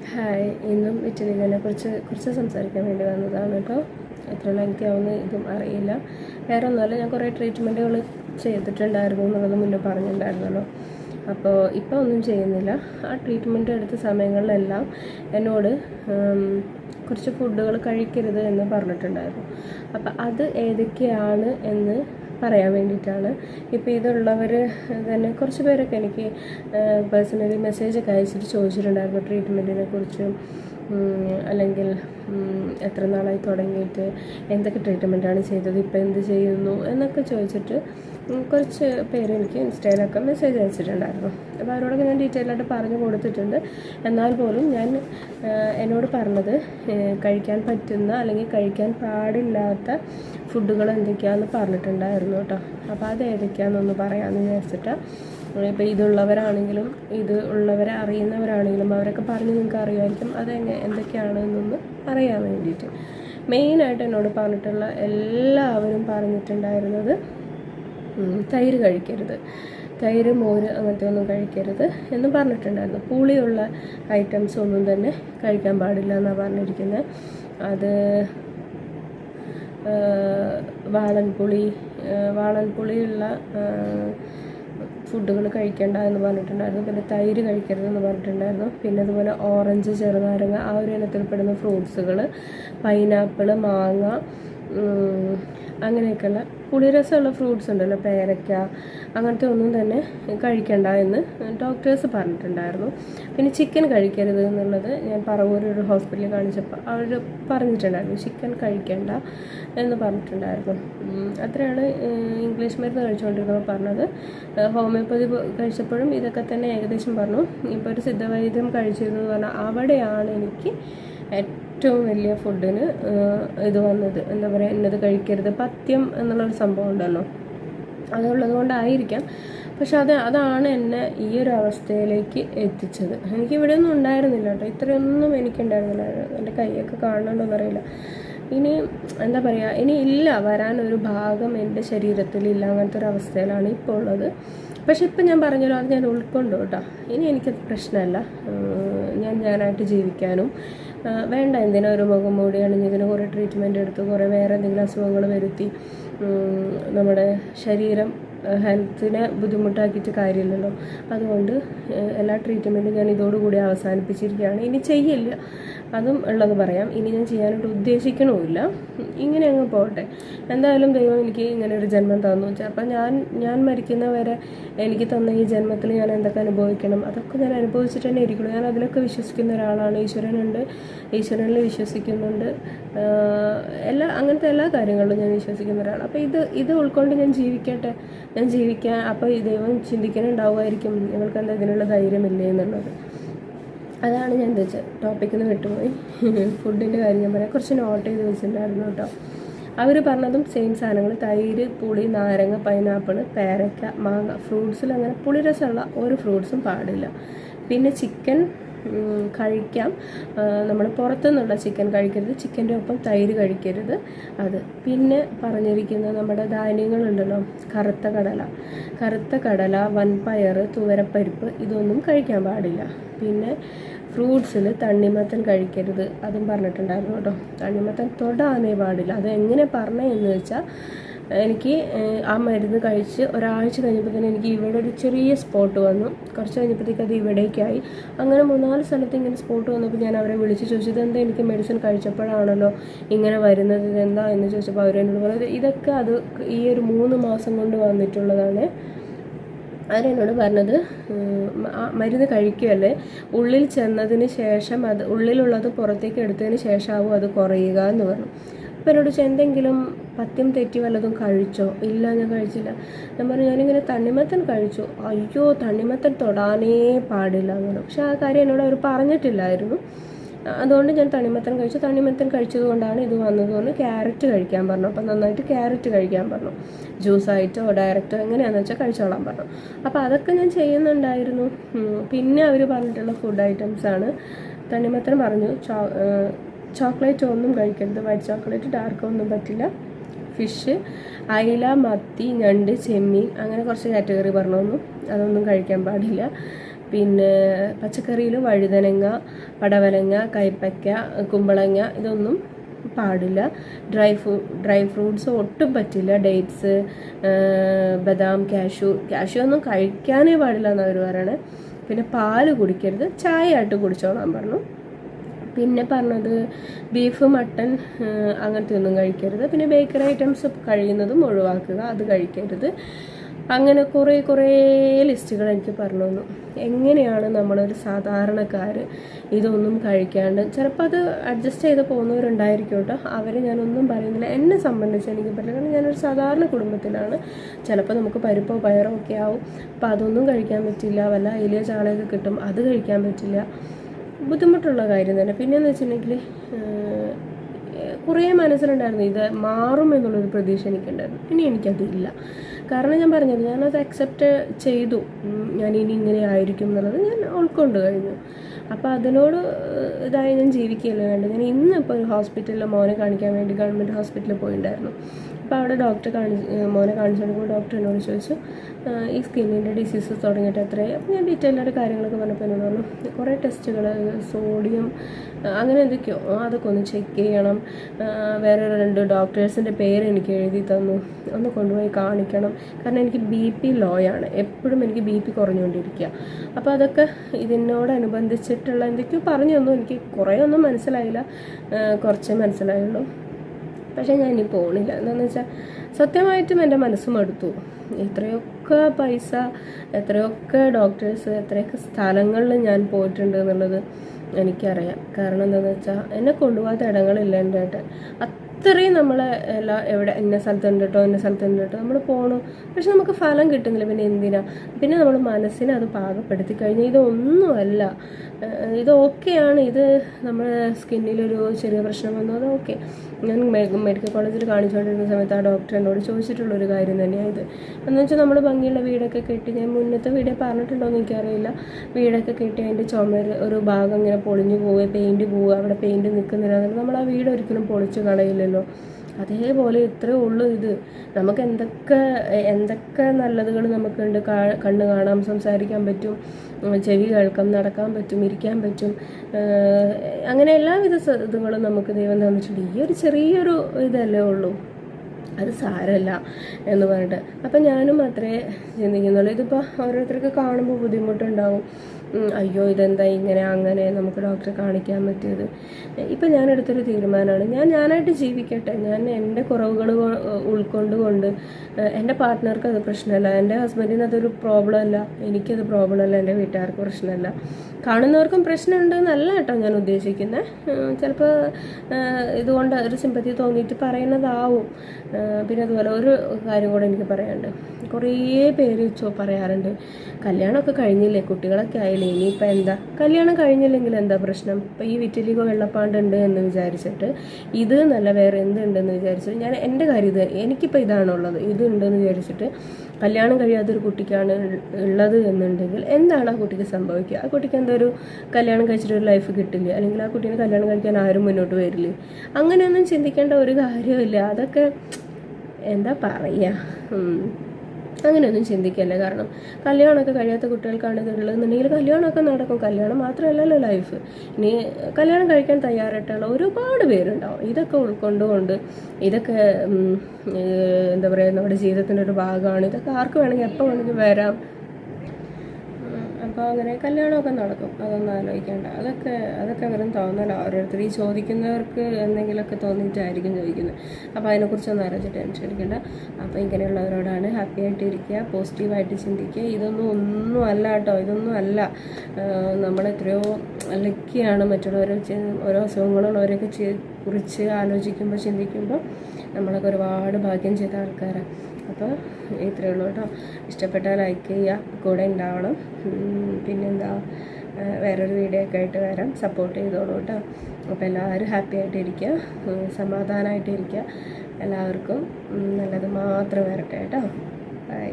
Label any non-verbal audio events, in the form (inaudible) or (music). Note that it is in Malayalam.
ഹായ് ഇന്നും ഇറ്റലിനെ കുറിച്ച് കുറിച്ച് സംസാരിക്കാൻ വേണ്ടി വന്നതാണ് കേട്ടോ. എത്ര ലെങ്തി ആവുമെന്ന് ഇതും അറിയില്ല. വേറെ ഒന്നുമല്ല ഞാൻ കുറേ ട്രീറ്റ്മെന്റുകൾ ചെയ്തിട്ടുണ്ടായിരുന്നു എന്നുള്ളത് മുന്നേ പറഞ്ഞിട്ടുണ്ടായിരുന്നല്ലോ. അപ്പോൾ ഇപ്പോൾ ഒന്നും ചെയ്യുന്നില്ല. ആ ട്രീറ്റ്മെന്റ് എടുത്ത സമയങ്ങളിലെല്ലാം എന്നോട് കുറച്ച് ഫുഡുകൾ കഴിക്കരുത് എന്ന് പറഞ്ഞിട്ടുണ്ടായിരുന്നു. അപ്പോൾ അത് ഏതൊക്കെയാണ് എന്ന് പറയാൻ വേണ്ടിയിട്ടാണ്. ഇപ്പോൾ ഇതുള്ളവർ തന്നെ കുറച്ച് പേരൊക്കെ എനിക്ക് പേഴ്സണലി മെസ്സേജൊക്കെ അയച്ചിട്ട് ചോദിച്ചിട്ടുണ്ടായിരുന്നു ട്രീറ്റ്മെന്റിനെ കുറിച്ചും. അല്ലെങ്കിൽ എത്ര നാളായി തുടങ്ങിയിട്ട് എന്തൊക്കെ ട്രീറ്റ്മെന്റാണ് ചെയ്തത് ഇപ്പോൾ എന്ത് ചെയ്യുന്നു എന്നൊക്കെ ചോദിച്ചിട്ട് കുറച്ച് പേര് എനിക്ക് ഇൻസ്റ്റയിലൊക്കെ മെസ്സേജ് അയച്ചിട്ടുണ്ടായിരുന്നു. അപ്പോൾ അവരോടൊക്കെ ഞാൻ ഡീറ്റെയിൽ ആയിട്ട് പറഞ്ഞു കൊടുത്തിട്ടുണ്ട്. എന്നാൽ പോലും ഞാൻ എന്നോട് പറഞ്ഞത് കഴിക്കാൻ പറ്റുന്ന അല്ലെങ്കിൽ കഴിക്കാൻ പാടില്ലാത്ത ഫുഡുകൾ എന്തൊക്കെയാണെന്ന് പറഞ്ഞിട്ടുണ്ടായിരുന്നു കേട്ടോ. അപ്പോൾ അത് ഏതൊക്കെയാണെന്നൊന്ന് പറയാമെന്ന് വിചാരിച്ചിട്ടാണ് ഇപ്പോൾ ഇതുള്ളവരാണെങ്കിലും ഇത് ഉള്ളവരെ അറിയുന്നവരാണെങ്കിലും അവരൊക്കെ പറഞ്ഞ് നിങ്ങൾക്ക് അറിയുമായിരിക്കും. അതെങ്ങനെ എന്തൊക്കെയാണെന്നൊന്ന് അറിയാൻ വേണ്ടിയിട്ട്. മെയിനായിട്ട് എന്നോട് പറഞ്ഞിട്ടുള്ള എല്ലാവരും പറഞ്ഞിട്ടുണ്ടായിരുന്നത് തൈര് കഴിക്കരുത്. തൈര് മോര് അങ്ങനത്തെ ഒന്നും കഴിക്കരുത് എന്ന് പറഞ്ഞിട്ടുണ്ടായിരുന്നു. പുളിയുള്ള ഐറ്റംസ് ഒന്നും തന്നെ കഴിക്കാൻ പാടില്ല എന്നാണ് പറഞ്ഞിരിക്കുന്നത് അത് വാളൻപുളി വാളൻപുളിയുള്ള ഫുഡുകൾ കഴിക്കേണ്ട എന്ന് പറഞ്ഞിട്ടുണ്ടായിരുന്നു. പിന്നെ തൈര് കഴിക്കരുതെന്ന് പറഞ്ഞിട്ടുണ്ടായിരുന്നു. പിന്നെ അതുപോലെ ഓറഞ്ച് ചെറുനാരങ്ങ ആ ഒരു ഇനത്തിൽപ്പെടുന്ന ഫ്രൂട്ട്സുകൾ പൈനാപ്പിൾ മാങ്ങ അങ്ങനെയൊക്കെയുള്ള പുളിരസമുള്ള ഫ്രൂട്ട്സ് ഉണ്ടല്ലോ പേരയ്ക്ക അങ്ങനത്തെ ഒന്നും തന്നെ കഴിക്കണ്ട എന്ന് ഡോക്ടേഴ്സ് പറഞ്ഞിട്ടുണ്ടായിരുന്നു. പിന്നെ ചിക്കൻ കഴിക്കരുത് എന്നുള്ളത് ഞാൻ പറവൂർ ഒരു ഹോസ്പിറ്റലിൽ കാണിച്ചപ്പോൾ അവർ പറഞ്ഞിട്ടുണ്ടായിരുന്നു. ചിക്കൻ കഴിക്കണ്ട എന്ന് പറഞ്ഞിട്ടുണ്ടായിരുന്നു. അത്രയാണ് ഇംഗ്ലീഷ് മരുന്ന് കഴിച്ചുകൊണ്ടിരുന്നപ്പോൾ പറഞ്ഞത്. ഹോമിയോപ്പതി കഴിച്ചപ്പോഴും ഇതൊക്കെ തന്നെ ഏകദേശം പറഞ്ഞു. ഇപ്പോൾ ഒരു സിദ്ധവൈദ്യം കഴിച്ചിരുന്നു എന്ന് പറഞ്ഞാൽ അവിടെയാണ് എനിക്ക് ഏറ്റവും വലിയ ഫുഡിന് ഇത് വന്നത്. എന്താ പറയുക ഇന്നത് കഴിക്കരുത്. പഥ്യം എന്നുള്ളൊരു സംഭവം ഉണ്ടല്ലോ. അതുള്ളത് കൊണ്ടായിരിക്കാം പക്ഷെ അത് അതാണ് എന്നെ ഈ ഒരു അവസ്ഥയിലേക്ക് എത്തിച്ചത്. എനിക്ക് ഇവിടെ ഒന്നും ഉണ്ടായിരുന്നില്ല കേട്ടോ. ഇത്രയൊന്നും എനിക്കുണ്ടായിരുന്നില്ല. എന്റെ കൈയൊക്കെ കാണണമെന്ന് അറിയില്ല. ഇനി എന്താ പറയുക ഇനി ഇല്ല വരാനൊരു ഭാഗം എന്റെ ശരീരത്തിലില്ല അങ്ങനത്തെ ഒരു അവസ്ഥയിലാണ് ഇപ്പോൾ ഉള്ളത്. പക്ഷെ ഇപ്പം ഞാൻ പറഞ്ഞല്ലോ അത് ഞാൻ ഉൾക്കൊണ്ടു കേട്ടോ. ഇനി എനിക്കത് പ്രശ്നമല്ല. ഞാൻ ഞാനായിട്ട് ജീവിക്കാനും വേണ്ട എന്തിനാ ഒരു മുഖം മൂടി അണിഞ്ഞതിന് കുറേ ട്രീറ്റ്മെന്റ് എടുത്ത് കുറേ വേറെ എന്തെങ്കിലും അസുഖങ്ങൾ വരുത്തി നമ്മുടെ ശരീരം ഹെൽത്തിനെ ബുദ്ധിമുട്ടാക്കിയിട്ട് കാര്യമില്ലല്ലോ. അതുകൊണ്ട് എല്ലാ ട്രീറ്റ്മെന്റും ഞാൻ ഇതോടുകൂടി അവസാനിപ്പിച്ചിരിക്കുകയാണ്. ഇനി ചെയ്യില്ല. അതും ഉള്ളത് പറയാം. ഇനി ഞാൻ ചെയ്യാനായിട്ട് ഉദ്ദേശിക്കണമില്ല ഇങ്ങനെ അങ്ങ് പോകട്ടെ. എന്തായാലും ദൈവം എനിക്ക് ഇങ്ങനെ ഒരു ജന്മം തന്നു. അപ്പം ഞാൻ ഞാൻ മരിക്കുന്നവരെ എനിക്ക് തന്ന ഈ ജന്മത്തിൽ ഞാൻ എന്തൊക്കെ അനുഭവിക്കണം? അതൊക്കെ ഞാൻ അനുഭവിച്ചിട്ട് തന്നെ ഇരിക്കണം. ഞാൻ അതിലൊക്കെ വിശ്വസിക്കുന്ന ഒരാളാണ്. ഈശ്വരനുണ്ട്. ഈശ്വരനിൽ വിശ്വസിക്കുന്നുണ്ട്. എല്ലാ അങ്ങനത്തെ എല്ലാ കാര്യങ്ങളിലും ഞാൻ വിശ്വസിക്കുന്ന ഒരാളാണ്. അപ്പോൾ ഇത് ഇത് ഉൾക്കൊണ്ട് ഞാൻ ജീവിക്കട്ടെ? ഞാൻ ജീവിക്കാൻ അപ്പോൾ ദൈവം ചിന്തിക്കാനുണ്ടാവുമായിരിക്കും ഞങ്ങൾക്ക് എന്താ ഇതിനുള്ള ധൈര്യമില്ലേ എന്നുള്ളത്. അതാണ് ഞാൻ എന്താ വെച്ചാൽ ടോപ്പിക്കിൽ നിന്ന് വിട്ടുപോയി. (laughs) ഫുഡിന്റെ കാര്യം ഞാൻ പറയാം. കുറച്ച് നോട്ട് ചെയ്ത് വെച്ചിട്ടുണ്ടായിരുന്നു കേട്ടോ. അവർ പറഞ്ഞതും സെയിം സാധനങ്ങൾ തൈര് പുളി നാരങ്ങ പൈനാപ്പിൾ പേരയ്ക്ക മാങ്ങ ഫ്രൂട്ട്സിൽ അങ്ങനെ പുളിരസമുള്ള ഒരു ഫ്രൂട്ട്സും പാടില്ല. പിന്നെ ചിക്കൻ കഴിക്കാം. നമ്മൾ പുറത്തുനിന്നുള്ള ചിക്കൻ കഴിക്കരുത്. ചിക്കന്റെ ഒപ്പം തൈര് കഴിക്കരുത്. അത് പിന്നെ പറഞ്ഞിരിക്കുന്ന നമ്മുടെ ധാന്യങ്ങളുണ്ടല്ലോ കറുത്ത കടല. കറുത്ത കടല വൻപയർ തുവരപ്പരിപ്പ് ഇതൊന്നും കഴിക്കാൻ പാടില്ല. പിന്നെ ഫ്രൂട്ട്സിൽ തണ്ണിമത്തൻ കഴിക്കരുത്. അതും പറഞ്ഞിട്ടുണ്ടായിരുന്നു കേട്ടോ. തണ്ണിമത്തൻ തൊടാനേ പാടില്ല. അത് എങ്ങനെ പറഞ്ഞതെന്ന് വെച്ചാൽ എനിക്ക് ആ മരുന്ന് കഴിച്ച് ഒരാഴ്ച കഴിഞ്ഞപ്പോൾ തന്നെ എനിക്ക് ഇവിടെ ഒരു ചെറിയ സ്പോട്ട് വന്നു. കുറച്ച് കഴിഞ്ഞപ്പോഴത്തേക്ക് അത് ഇവിടേക്കായി. അങ്ങനെ മൂന്നാൽ സ്ഥലത്ത് ഇങ്ങനെ സ്പോട്ട് വന്നപ്പോൾ ഞാൻ അവരെ വിളിച്ച് ചോദിച്ചു എന്താ എനിക്ക് മെഡിസിൻ കഴിച്ചപ്പോഴാണല്ലോ ഇങ്ങനെ വരുന്നത്? ഇതെന്താ? എന്ന് ചോദിച്ചപ്പോൾ അവരെന്നോട് പറഞ്ഞത് ഇതൊക്കെ അത് ഈ ഒരു മൂന്ന് മാസം കൊണ്ട് വന്നിട്ടുള്ളതാണ്. അവരെന്നോട് പറഞ്ഞത് മരുന്ന് കഴിക്കുകയല്ലേ ഉള്ളിൽ ചെന്നതിന് ശേഷം അത് ഉള്ളിലുള്ളത് പുറത്തേക്ക് എടുത്തതിന് ശേഷമാവും അത് കുറയുക എന്ന് പറഞ്ഞു. അപ്പോൾ എന്നോട് എന്തെങ്കിലും പത്യം തെറ്റി വല്ലതും കഴിച്ചോ? ഇല്ല ഞാൻ കഴിച്ചില്ല. ഞാൻ പറഞ്ഞു ഞാനിങ്ങനെ തണ്ണിമത്തൻ കഴിച്ചു. അയ്യോ തണ്ണിമത്തൻ തൊടാനേ പാടില്ല എന്ന് പക്ഷെ ആ കാര്യം എന്നോട് അവർ പറഞ്ഞിട്ടില്ലായിരുന്നു. അതുകൊണ്ട് ഞാൻ തണ്ണിമത്തൻ കഴിച്ചു. തണ്ണിമത്തൻ കഴിച്ചത് കൊണ്ടാണ് ഇത് വന്നതുകൊണ്ട് ക്യാരറ്റ് കഴിക്കാൻ പറഞ്ഞു. അപ്പം നന്നായിട്ട് ക്യാരറ്റ് കഴിക്കാൻ പറഞ്ഞു. ജ്യൂസായിട്ടോ ഡയറക്റ്റോ എങ്ങനെയാണെന്ന് വെച്ചാൽ കഴിച്ചോളാൻ പറഞ്ഞു. അപ്പോൾ അതൊക്കെ ഞാൻ ചെയ്യുന്നുണ്ടായിരുന്നു. പിന്നെ അവർ പറഞ്ഞിട്ടുള്ള ഫുഡ് ഐറ്റംസാണ് തണ്ണിമത്തൻ പറഞ്ഞു ചോക്ലേറ്റ് ഒന്നും കഴിക്കരുത്. വൈറ്റ് ചോക്ലേറ്റ് ഡാർക്ക് ഒന്നും പറ്റില്ല. ഫിഷ് അയില മത്തി ഞണ്ട് ചെമ്മീൻ അങ്ങനെ കുറച്ച് കാറ്റഗറി പറഞ്ഞു അതൊന്നും കഴിക്കാൻ പാടില്ല. പിന്നെ പച്ചക്കറിയിൽ വഴുതനങ്ങ പടവലങ്ങ കൈപ്പയ്ക്ക കുമ്പളങ്ങ ഇതൊന്നും പാടില്ല. ഡ്രൈ ഫ്രൂ ഡ്രൈ ഫ്രൂട്ട്സ് ഒട്ടും പറ്റില്ല. ഡേറ്റ്സ് ബദാം കാഷ്യൂ കാഷ്യൂ ഒന്നും കഴിക്കാനേ പാടില്ല എന്നവർ പറയണേ. പിന്നെ പാൽ കുടിക്കരുത്. ചായ ആയിട്ട് കുടിച്ചോളാൻ പറഞ്ഞു. പിന്നെ പറഞ്ഞത് ബീഫ് മട്ടൺ അങ്ങനത്തെ ഒന്നും കഴിക്കരുത്. പിന്നെ ബേക്കറി ഐറ്റംസ് കഴിയുന്നതും ഒഴിവാക്കുക അത് കഴിക്കരുത്. അങ്ങനെ കുറേ കുറേ ലിസ്റ്റുകൾ എനിക്ക് പറഞ്ഞു തന്നു. എങ്ങനെയാണ് നമ്മളൊരു സാധാരണക്കാർ ഇതൊന്നും കഴിക്കാണ്ട്? ചിലപ്പോൾ അത് അഡ്ജസ്റ്റ് ചെയ്ത് പോകുന്നവരുണ്ടായിരിക്കും കേട്ടോ. അവരെ ഞാനൊന്നും പറയുന്നില്ല. എന്നെ സംബന്ധിച്ച് എനിക്ക് പറ്റില്ല. കാരണം ഞാനൊരു സാധാരണ കുടുംബത്തിലാണ്. ചിലപ്പോൾ നമുക്ക് പരിപ്പോ പയറോ ഒക്കെ ആവും. അപ്പോൾ അതൊന്നും കഴിക്കാൻ പറ്റില്ല. വല്ല ഇലിയ ചാളയൊക്കെ കിട്ടും. അത് കഴിക്കാൻ പറ്റില്ല. ബുദ്ധിമുട്ടുള്ള കാര്യം തന്നെ. പിന്നെയെന്ന് വെച്ചിട്ടുണ്ടെങ്കിൽ കുറേ മനസ്സിലുണ്ടായിരുന്നു ഇത് മാറും എന്നുള്ളൊരു പ്രതീക്ഷ എനിക്കുണ്ടായിരുന്നു. ഇനി എനിക്കതില്ല കാരണം ഞാൻ പറഞ്ഞത് ഞാനത് അക്സെപ്റ്റ് ചെയ്തു. ഞാൻ ഇനി ഇങ്ങനെ ആയിരിക്കും എന്നുള്ളത് ഞാൻ ഉൾക്കൊണ്ട് കഴിഞ്ഞു. അപ്പോൾ അതിനോട് ഇതായി ഞാൻ ജീവിക്കുകയല്ലോ വേണ്ടത്. ഞാൻ ഇന്നിപ്പോൾ ഒരു ഹോസ്പിറ്റലിൽ മോനെ കാണിക്കാൻ വേണ്ടി ഗവൺമെന്റ് ഹോസ്പിറ്റലിൽ പോയിട്ടുണ്ടായിരുന്നു അപ്പോൾ അവിടെ ഡോക്ടർ കാണി മോനെ കാണിച്ചുകൊണ്ടിരിക്കുമ്പോൾ ഡോക്ടർ എന്നോട് ചോദിച്ചു ഈ സ്കിന്നിന്റെ ഡിസീസസ് തുടങ്ങിയിട്ട് എത്രയായി? അപ്പോൾ ഞാൻ ഡീറ്റെയിൽ ആയിട്ട് കാര്യങ്ങളൊക്കെ പറഞ്ഞപ്പോൾ എന്നോട് പറഞ്ഞു കുറേ ടെസ്റ്റുകൾ സോഡിയം അങ്ങനെ എന്തൊക്കെയോ അതൊക്കെ ഒന്ന് ചെക്ക് ചെയ്യണം. വേറെ രണ്ട് ഡോക്ടേഴ്സിന്റെ പേര് എനിക്ക് എഴുതി തന്നു ഒന്ന് കൊണ്ടുപോയി കാണിക്കണം. കാരണം എനിക്ക് ബി പി ലോ ആണ്. എപ്പോഴും എനിക്ക് ബി പി കുറഞ്ഞുകൊണ്ടിരിക്കുക അപ്പോൾ അതൊക്കെ ഇതിനോടനുബന്ധിച്ചിട്ടുള്ള എന്തൊക്കെയോ പറഞ്ഞു തന്നു. എനിക്ക് കുറേ ഒന്നും മനസ്സിലായില്ല. കുറച്ചേ മനസ്സിലായുള്ളൂ. പക്ഷേ ഞാൻ ഇനി പോണില്ല. എന്താണെന്ന് വെച്ചാൽ സത്യമായിട്ടും എന്റെ മനസ്സും എടുത്തു എത്രയൊക്കെ പൈസ എത്രയൊക്കെ ഡോക്ടേഴ്സ് എത്രയൊക്കെ സ്ഥലങ്ങളിൽ ഞാൻ പോയിട്ടുണ്ട് എന്നുള്ളത് എനിക്കറിയാം. കാരണം എന്താണെന്ന് വെച്ചാൽ എന്നെ കൊണ്ടുപോകാത്ത ഇടങ്ങളില്ല എന്റെ അത്രയും നമ്മൾ എല്ലാ എവിടെ ഇന്ന സ്ഥലത്തുണ്ട് കേട്ടോ ഇന്ന സ്ഥലത്തുണ്ട് കേട്ടോ നമ്മൾ പോകണു പക്ഷെ നമുക്ക് ഫലം കിട്ടുന്നില്ല. പിന്നെ എന്തിനാ? പിന്നെ നമ്മൾ മനസ്സിനെ അത് പാകപ്പെടുത്തി കഴിഞ്ഞാൽ ഇതൊന്നുമല്ല. ഇത് ഓക്കെയാണ്. ഇത് നമ്മുടെ സ്കിന്നിലൊരു ചെറിയ പ്രശ്നം വന്നു. അത് ഓക്കെ. ഞാൻ മെഡിക്കൽ കോളേജിൽ കാണിച്ചുകൊണ്ടിരുന്ന സമയത്ത് ആ ഡോക്ടർ എന്നോട് ചോദിച്ചിട്ടുള്ളൊരു കാര്യം തന്നെയാണ് ഇത് എന്ന് വെച്ചാൽ നമ്മൾ ഭംഗിയുള്ള വീടൊക്കെ കെട്ടി ഞാൻ മുന്നത്തെ വീടേ പറഞ്ഞിട്ടുണ്ടോ എന്ന് എനിക്കറിയില്ല. വീടൊക്കെ കെട്ടി അതിന്റെ ചുമര് ഒരു ഭാഗം ഇങ്ങനെ പൊളിഞ്ഞു പോവുക പെയിന്റ് പോവുക അവിടെ പെയിന്റ് നിൽക്കുന്നില്ല നമ്മൾ ആ വീട് ഒരിക്കലും പൊളിച്ചു കളയില്ലല്ലോ. അതേപോലെ ഇത്രേ ഉള്ളൂ ഇത്. നമുക്ക് എന്തൊക്കെ എന്തൊക്കെ നല്ലതുകൾ നമുക്കുണ്ട്. കണ്ണ് കാണാം സംസാരിക്കാൻ പറ്റും ചെവി കേൾക്കാം നടക്കാൻ പറ്റും ഇരിക്കാൻ പറ്റും അങ്ങനെ എല്ലാവിധ ഇതുകളും നമുക്ക് ദൈവം തന്നിട്ടുണ്ട്. ഈ ഒരു ചെറിയൊരു ഇതല്ലേ ഉള്ളൂ. അത് സാരമല്ല എന്ന് പറഞ്ഞിട്ട്. അപ്പം ഞാനും അത്രേ ചിന്തിക്കുന്നുള്ളൂ. ഇതിപ്പോൾ ഓരോരുത്തർക്ക് കാണുമ്പോൾ ബുദ്ധിമുട്ടുണ്ടാവും. അയ്യോ ഇതെന്താ ഇങ്ങനെ അങ്ങനെ നമുക്ക് ഡോക്ടറെ കാണിക്കാൻ പറ്റിയത്? ഇപ്പം ഞാനെടുത്തൊരു തീരുമാനമാണ്. ഞാൻ ഞാനായിട്ട് ജീവിക്കട്ടെ. ഞാൻ എന്റെ കുറവുകൾ ഉൾക്കൊണ്ടുകൊണ്ട് എന്റെ പാർട്ട്ണർക്ക് അത് പ്രശ്നമല്ല. എന്റെ ഹസ്ബൻഡിന് അതൊരു പ്രോബ്ലം അല്ല. എനിക്കത് പ്രോബ്ലം അല്ല. എന്റെ വീട്ടുകാർക്ക് പ്രശ്നമല്ല. കാണുന്നവർക്കും പ്രശ്നമുണ്ട് എന്നല്ല കേട്ടോ ഞാൻ ഉദ്ദേശിക്കുന്നത് ചിലപ്പോൾ ഇതുകൊണ്ട് ഒരു സിമ്പത്തി തോന്നിയിട്ട് പറയുന്നതാവും. പിന്നെ അതുപോലെ ഒരു കാര്യം കൂടെ എനിക്ക് പറയാനുണ്ട്. കുറേ പേര് പറയാറുണ്ട്. കല്യാണമൊക്കെ കഴിഞ്ഞില്ലേ? കുട്ടികളൊക്കെ ആയില്ലേ? ഇനിയിപ്പോൾ എന്താ? കല്യാണം കഴിഞ്ഞില്ലെങ്കിൽ എന്താ പ്രശ്നം? ഇപ്പോൾ ഈ വിറ്റലികോ വെള്ളപ്പാണ്ടുണ്ട് എന്ന് വിചാരിച്ചിട്ട് ഇത് നല്ല വേറെ എന്തുണ്ടെന്ന് വിചാരിച്ചിട്ട് ഞാൻ എന്റെ കാര്യം എനിക്കിപ്പോൾ ഇതാണുള്ളത്. ഇതുണ്ടെന്ന് വിചാരിച്ചിട്ട് കല്യാണം കഴിയാത്തൊരു കുട്ടിക്കാണ് ഉള്ളത് എന്നുണ്ടെങ്കിൽ എന്താണ് ആ കുട്ടിക്ക് സംഭവിക്കുക? ആ കുട്ടിക്ക് എന്താ ഒരു കല്യാണം കഴിച്ചിട്ട് ഒരു ലൈഫ് കിട്ടില്ല? അല്ലെങ്കിൽ ആ കുട്ടീനെ കല്യാണം കഴിക്കാൻ ആരും മുന്നോട്ട് വരില്ല? അങ്ങനെയൊന്നും ചിന്തിക്കേണ്ട ഒരു കാര്യമില്ല അതൊക്കെ എന്താ പറയുക അങ്ങനെയൊന്നും ചിന്തിക്കല്ല? കാരണം കല്യാണമൊക്കെ കഴിയാത്ത കുട്ടികൾക്കാണ് ഇതുള്ളതെന്നുണ്ടെങ്കിൽ കല്യാണമൊക്കെ നടക്കും. കല്യാണം മാത്രമല്ലല്ലോ ലൈഫ്. ഇനി കല്യാണം കഴിക്കാൻ തയ്യാറായിട്ടുള്ള ഒരുപാട് പേരുണ്ടാവും. ഇതൊക്കെ ഉൾക്കൊണ്ടുകൊണ്ട് ഇതൊക്കെ എന്താ പറയുക നമ്മുടെ ജീവിതത്തിന്റെ ഒരു ഭാഗമാണ്. ഇതൊക്കെ ആർക്ക് വേണമെങ്കിൽ എപ്പോൾ വേണമെങ്കിൽ വരാം. അപ്പോൾ അങ്ങനെ കല്യാണമൊക്കെ നടക്കും. അതൊന്നും ആലോചിക്കേണ്ട. അതൊക്കെ അതൊക്കെ വെറും തോന്നല. ഓരോരുത്തർ ഈ ചോദിക്കുന്നവർക്ക് എന്തെങ്കിലുമൊക്കെ തോന്നിയിട്ടായിരിക്കും ചോദിക്കുന്നത്. അപ്പോൾ അതിനെക്കുറിച്ചൊന്നും ആലോചിച്ച് ടെൻഷൻ അടിക്കേണ്ട. അപ്പോൾ ഇങ്ങനെയുള്ളവരോടാണ് ഹാപ്പി ആയിട്ട് ഇരിക്കുക പോസിറ്റീവായിട്ട് ചിന്തിക്കുക. ഇതൊന്നും ഒന്നും അല്ല കേട്ടോ. ഇതൊന്നും അല്ല. നമ്മൾ എത്രയോ ലക്കിയാണ് മറ്റുള്ളവരെ ഓരോ അസുഖങ്ങളുള്ളവരെയൊക്കെ കുറിച്ച് ആലോചിക്കുമ്പോൾ ചിന്തിക്കുമ്പോൾ നമ്മളൊക്കെ ഒരുപാട് ഭാഗ്യം ചെയ്ത ആൾക്കാരാണ് അപ്പോൾ ഇത്രയേ ഉള്ളൂ കേട്ടോ. ഇഷ്ടപ്പെട്ടാൽ ലൈക്ക് ചെയ്യുക കൂടെ ഉണ്ടാവണം. പിന്നെന്താ വേറൊരു വീഡിയോ ഒക്കെ ആയിട്ട് വരാം. സപ്പോർട്ട് ചെയ്തോളൂ കേട്ടോ. അപ്പോൾ എല്ലാവരും ഹാപ്പി ആയിട്ടിരിക്കുക സമാധാനമായിട്ടിരിക്കുക എല്ലാവർക്കും നല്ലത് മാത്രം വരട്ടെ കേട്ടോ. ബൈ